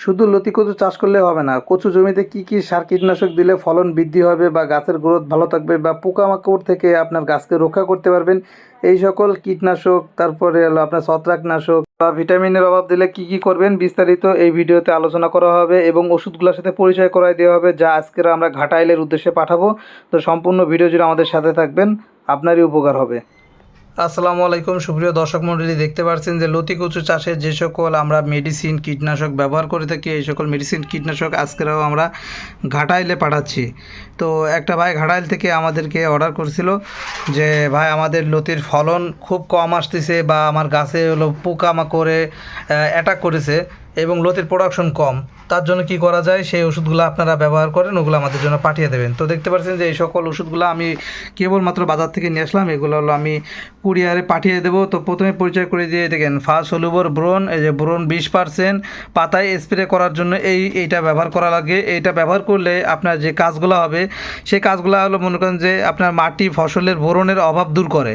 শুধু লতি কচু চাষ করলে হবে না, কচু জমিতে কি কি সার কীটনাশক দিলে ফলন বৃদ্ধি হবে বা গাছের গ্রোথ ভালো থাকবে বা পোকামাকড় থেকে আপনার গাছকে রক্ষা করতে পারবেন, এই সকল কীটনাশক, তারপরে হলো আপনার ছত্রাকনাশক বা ভিটামিনের অভাব দিলে কি কি করবেন বিস্তারিত এই ভিডিওতে আলোচনা করা হবে এবং ওষুধগুলোর সাথে পরিচয় করাই দেওয়া হবে যা আজকের আমরা ঘাটাইলের উদ্দেশ্যে পাঠাবো। তো সম্পূর্ণ ভিডিও জুড়ে আমাদের সাথে থাকবেন, আপনারই উপকার হবে। আসসালামু আলাইকুম। সুপ্রিয় দর্শক মণ্ডলী, দেখতে পাচ্ছেন যে লতি কচু চাষে যে সকল আমরা মেডিসিন কীটনাশক ব্যবহার করে থাকি, এই সকল মেডিসিন কীটনাশক আজকেরাও আমরা ঘাটাইলে পাঠাচ্ছি। তো একটা ভাই ঘাটাইল থেকে আমাদেরকে অর্ডার করেছিল যে, ভাই, আমাদের লতির ফলন খুব কম আসতেছে বা আমার গাছে হলো পোকামাকড়ে অ্যাটাক করেছে। এবং লতির প্রোডাকশন কম, তার জন্য কি করা যায়? সেই ওষুধগুলো আপনারা ব্যবহার করেন, ওগুলো আমাদের জন্য পাঠিয়ে দেবেন। তো দেখতে পাচ্ছেন যে এই সকল ওষুধগুলো আমি কেবলমাত্র বাজার থেকে নিয়ে আসলাম। এগুলো হলো আমি কুরিয়ারে পাঠিয়ে দেবো। তো প্রথমে পরিচয় করে দিয়ে দেখেন, ফার্স্ট হলুবর ব্রোন এই যে ব্রোন বিশ পার্সেন্ট পাতায় স্প্রে করার জন্য এই, এইটা ব্যবহার করা লাগে। এইটা ব্যবহার করলে আপনার যে কাজগুলো হবে, সেই কাজগুলো হলো মনে করেন যে আপনার মাটি ফসলের বোরনের অভাব দূর করে।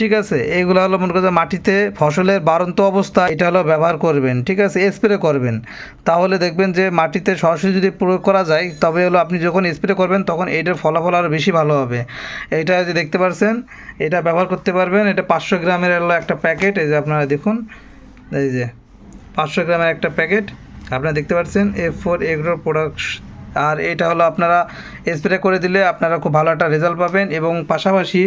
ঠিক আছে এইগুলো হলো মনে করেন মাটিতে ফসলের বাড়ন্ত অবস্থা, এটা হলো ব্যবহার করবেন, ঠিক আছে স্প্রে করবেন। তাহলে দেখবেন যে মাটিতে সরাসরি যদি প্রয়োগ করা যায়, তবে হলো আপনি যখন স্প্রে করবেন, তখন এইটার ফলাফল আরও বেশি ভালো হবে। এইটা যে দেখতে পারছেন, এটা ব্যবহার করতে পারবেন, এটা পাঁচশো গ্রামের হলো একটা প্যাকেট, এই যে আপনারা দেখুন, এই যে পাঁচশো গ্রামের একটা প্যাকেট, আপনারা দেখতে পাচ্ছেন এ ফোর এগ্রো প্রোডাক্টস আর এটা হলো আপনারা স্প্রে করে দিলে আপনারা খুব ভালো একটা রেজাল্ট পাবেন এবং পাশাপাশি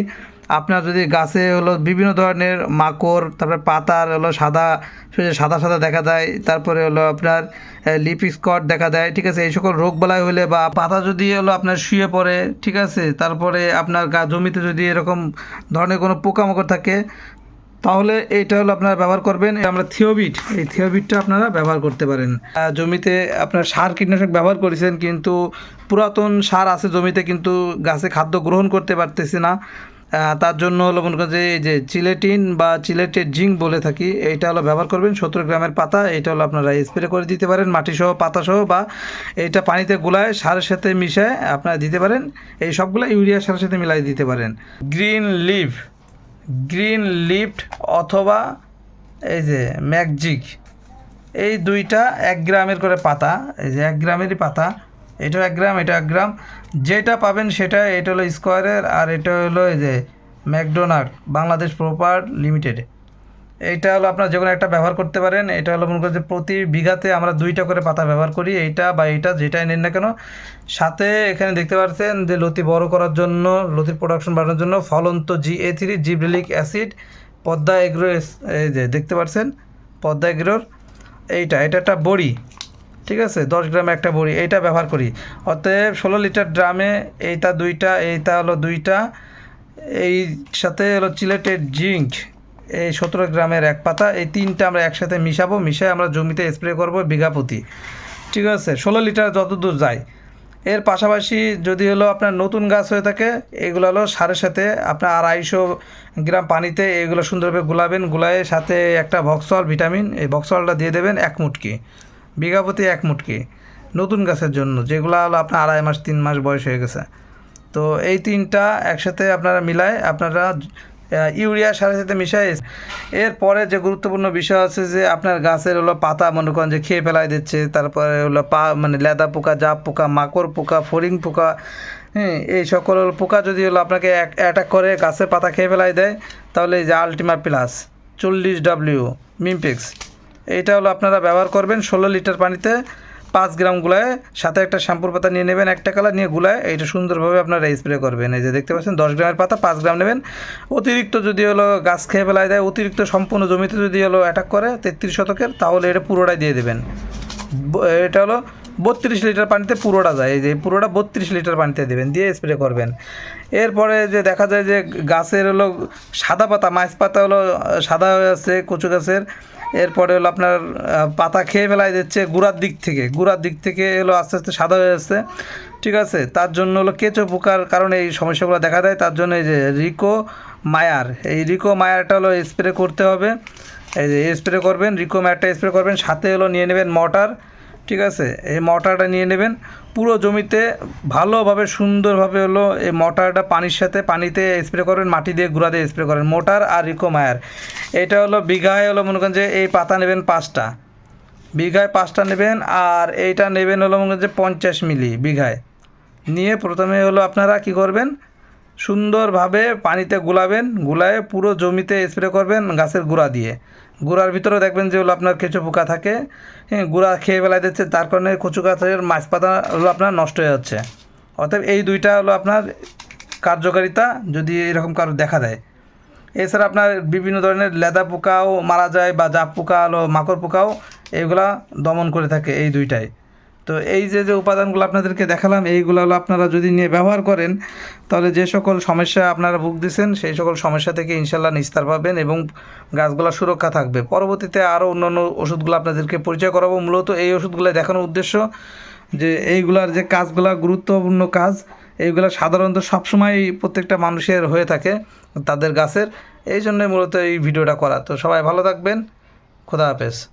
আপনার যদি গাছে হলো বিভিন্ন ধরনের মাকড়, তারপরে পাতার হলো সাদা সাদা সাদা দেখা দেয় তারপরে হলো আপনার লিপ স্কট দেখা দেয় ঠিক আছে? এই সকল রোগ বালাই হলে বা পাতা যদি হলো আপনার শুয়ে পড়ে, ঠিক আছে? তারপরে আপনার গা জমিতে যদি এরকম ধরনের কোনো পোকামাকড় থাকে, তাহলে এইটা হলো আপনারা ব্যবহার করবেন। আমরা থিওবিট, এই থিওবিটটা আপনারা ব্যবহার করতে পারেন। জমিতে আপনার সার কীটনাশক ব্যবহার করেছেন, কিন্তু পুরাতন সার আছে জমিতে, কিন্তু গাছে খাদ্য গ্রহণ করতে পারতেছে না। তার জন্য হলো মনে করেন যে এই যে চিলেটিন বা চিলেটেড জিঙ্ক বলে থাকি, এইটা হলো ব্যবহার করবেন সত্তর গ্রামের পাতা এটা হলো আপনারা স্প্রে করে দিতে পারেন মাটি সহ পাতা সহ বা এইটা পানিতে গুলায় সারের সাথে মিশায় আপনারা দিতে পারেন, এই সবগুলো ইউরিয়া সারের সাথে মিলাই দিতে পারেন। গ্রিন লিভ গ্রিন লিফট অথবা এই যে ম্যাকজিক, এই দুইটা এক গ্রামের করে পাতা, এই যে এক গ্রামেরই পাতা এটাও এক গ্রাম, এটা এক গ্রাম। যেটা পাবেন সেটা, এটা হলো স্কোয়ারের আর এটা হলো এই যে ম্যাকডোনাল্ড, বাংলাদেশ প্রপার লিমিটেড। এইটা হলো আপনার যে কোনো একটা ব্যবহার করতে পারেন। এটা হলো মনে করেন যে প্রতি বিঘাতে আমরা দুইটা করে পাতা ব্যবহার করি। এইটা বা এইটা, যেটাই নেন না কেন। সাথে এখানে দেখতে পাচ্ছেন যে লতি বড় করার জন্য, লতির প্রোডাকশন বাড়ানোর জন্য ফলন্ত G A three gibberellic acid Padma agro এই যে দেখতে পাচ্ছেন? পদ্মা এগ্রোর, এইটা, এটা একটা বড়ি। ঠিক আছে, দশ গ্রাম একটা বড়ি এইটা ব্যবহার করি। অতএব ষোলো লিটার ড্রামে এইটা দুইটা, এইটা হলো দুইটা, এই সাথে হলো চিলেটেড জিঙ্ক এই সতেরো গ্রামের এক পাতা, এই তিনটা আমরা একসাথে মিশাবো মিশাই আমরা জমিতে স্প্রে করব বিঘা প্রতি। ঠিক আছে, ষোলো লিটার যতদূর যায়। এর পাশাপাশি যদি হলো আপনার নতুন গাছ হয়ে থাকে, এগুলো হলো সারের সাথে আপনার আড়াইশো গ্রাম পানিতে এগুলো সুন্দরভাবে গুলাবেন, গুলায়ে সাথে একটা ভক্সল, ভিটামিন, এই ভক্সলটা দিয়ে দেবেন এক মুটকি। বিঘা প্রতি এক মুটকি, নতুন গাছের জন্য, যেগুলো হলো আপনার আড়াই মাস, তিন মাস বয়স হয়ে গেছে। তো এই তিনটা একসাথে আপনারা মিলায় আপনারা ইউরিয়া সারের সাথে মিশাই, এরপরে যে গুরুত্বপূর্ণ বিষয় আছে যে আপনার গাছের হলো পাতা, মনে করেন যে খেয়ে ফেলাই দিচ্ছে, তারপরে হলো পা মানে লেদা পোকা, জাপ পোকা, মাকড় পোকা, ফড়িং পোকা হ্যাঁ এই সকল পোকা যদি হলো আপনাকে অ্যাটাক করে, গাছের পাতা খেয়ে ফেলাই দেয়, তাহলে এই যে আলটিমা প্লাস, চল্লিশ ডাব্লিউ মিমপিক্স এইটা হলো আপনারা ব্যবহার করবেন ষোলো লিটার পানিতে পাঁচ গ্রাম গুলায়। সাথে একটা শ্যাম্পুর পাতা নিয়ে নেবেন, একটা কালার নিয়ে গুলায়। এটা সুন্দরভাবে আপনারা স্প্রে করবেন। এই যে দেখতে পাচ্ছেন, দশ গ্রামের পাতা, পাঁচ গ্রাম নেবেন। অতিরিক্ত যদি হলো গাছ খেয়ে ফেলায় দেয়, অতিরিক্ত সম্পূর্ণ জমিতে যদি হলো অ্যাটাক করে তেত্রিশ শতকের, তাহলে এটা পুরোটাই দিয়ে দেবেন। এটা হলো বত্রিশ লিটার পানিতে পুরোটা যায়। এই যে পুরোটা বত্রিশ লিটার পানিতে দেবেন, দিয়ে স্প্রে করবেন। এরপরে যে দেখা যায় যে গাছের হলো সাদা পাতা, মাছ পাতা হলো সাদা হয়ে আছে, কচু গাছের এরপরে হলো আপনার পাতা খেয়ে ফেলাই দিচ্ছে গুড়ার দিক থেকে। গুড়ার দিক থেকে এলো আস্তে আস্তে সাদা হয়ে যাচ্ছে। ঠিক আছে? তার জন্য হলো কেঁচো পোকার কারণে এই সমস্যাগুলো দেখা দেয়। তার জন্য এই যে রিকো মায়ার, এই রিকো মায়ারটা হলো স্প্রে করতে হবে। এই যে স্প্রে করবেন, রিকো মায়ারটা স্প্রে করবেন, সাথে হলো নিয়ে নেবেন মটার ঠিক আছে? এই মটারটা নিয়ে নেবেন। পুরো জমিতে ভালোভাবে, সুন্দরভাবে হলো এই মটারটা পানির সাথে পানিতে স্প্রে করেন, মাটি দিয়ে গুঁড়া দিয়ে স্প্রে করেন। মোটার আর রিকোমায়ার এটা হলো বিঘায় হলো মনে করেন যে এই পাতা নেবেন পাঁচটা। বিঘায় পাঁচটা নেবেন আর এইটা নেবেন হলো মনে করেন যে পঞ্চাশ মিলি বিঘায়। নিয়ে প্রথমে হলো আপনারা কি করবেন সুন্দরভাবে পানিতে গুলাবেন, গুলায়ে পুরো জমিতে স্প্রে করবেন গাছের গুঁড়া দিয়ে। গুঁড়ার ভিতরে দেখবেন যে হলো আপনার কেঁচো পোকা থাকে। হ্যাঁ গুঁড়া খেয়ে বেলায় দিচ্ছে, তার কারণে কচু গাছের মাছ পাতা হলো আপনার নষ্ট হয়ে যাচ্ছে। অতএব এই দুইটা হলো আপনার কার্যকারিতা, যদি এরকম কারও দেখা দেয়। এছাড়া আপনার বিভিন্ন ধরনের লেদা পোকাও মারা যায় বা জাপ পোকা হলো, মাকড় পোকাও এইগুলা দমন করে থাকে এই দুইটাই। তো এই যে যে উপাদানগুলো আপনাদেরকে দেখালাম, এইগুলো আপনারা যদি নিয়ে ব্যবহার করেন, তাহলে যে সকল সমস্যা আপনারা ভুগতেছেন, সেই সকল সমস্যা থেকে ইনশাল্লাহ নিস্তার পাবেন এবং গাছগুলো সুরক্ষা থাকবে। পরবর্তীতে আরও অন্যান্য ওষুধগুলো আপনাদেরকে পরিচয় করাবো। মূলত এই ওষুধগুলো দেখানোর উদ্দেশ্য যে, এইগুলার যে কাজগুলো গুরুত্বপূর্ণ কাজ, এইগুলো সাধারণত সবসময় প্রত্যেকটা মানুষের হয়ে থাকে তাদের গাছের। এই জন্যই মূলত এই ভিডিওটা করা। তো সবাই ভালো থাকবেন। খোদা হাফেজ।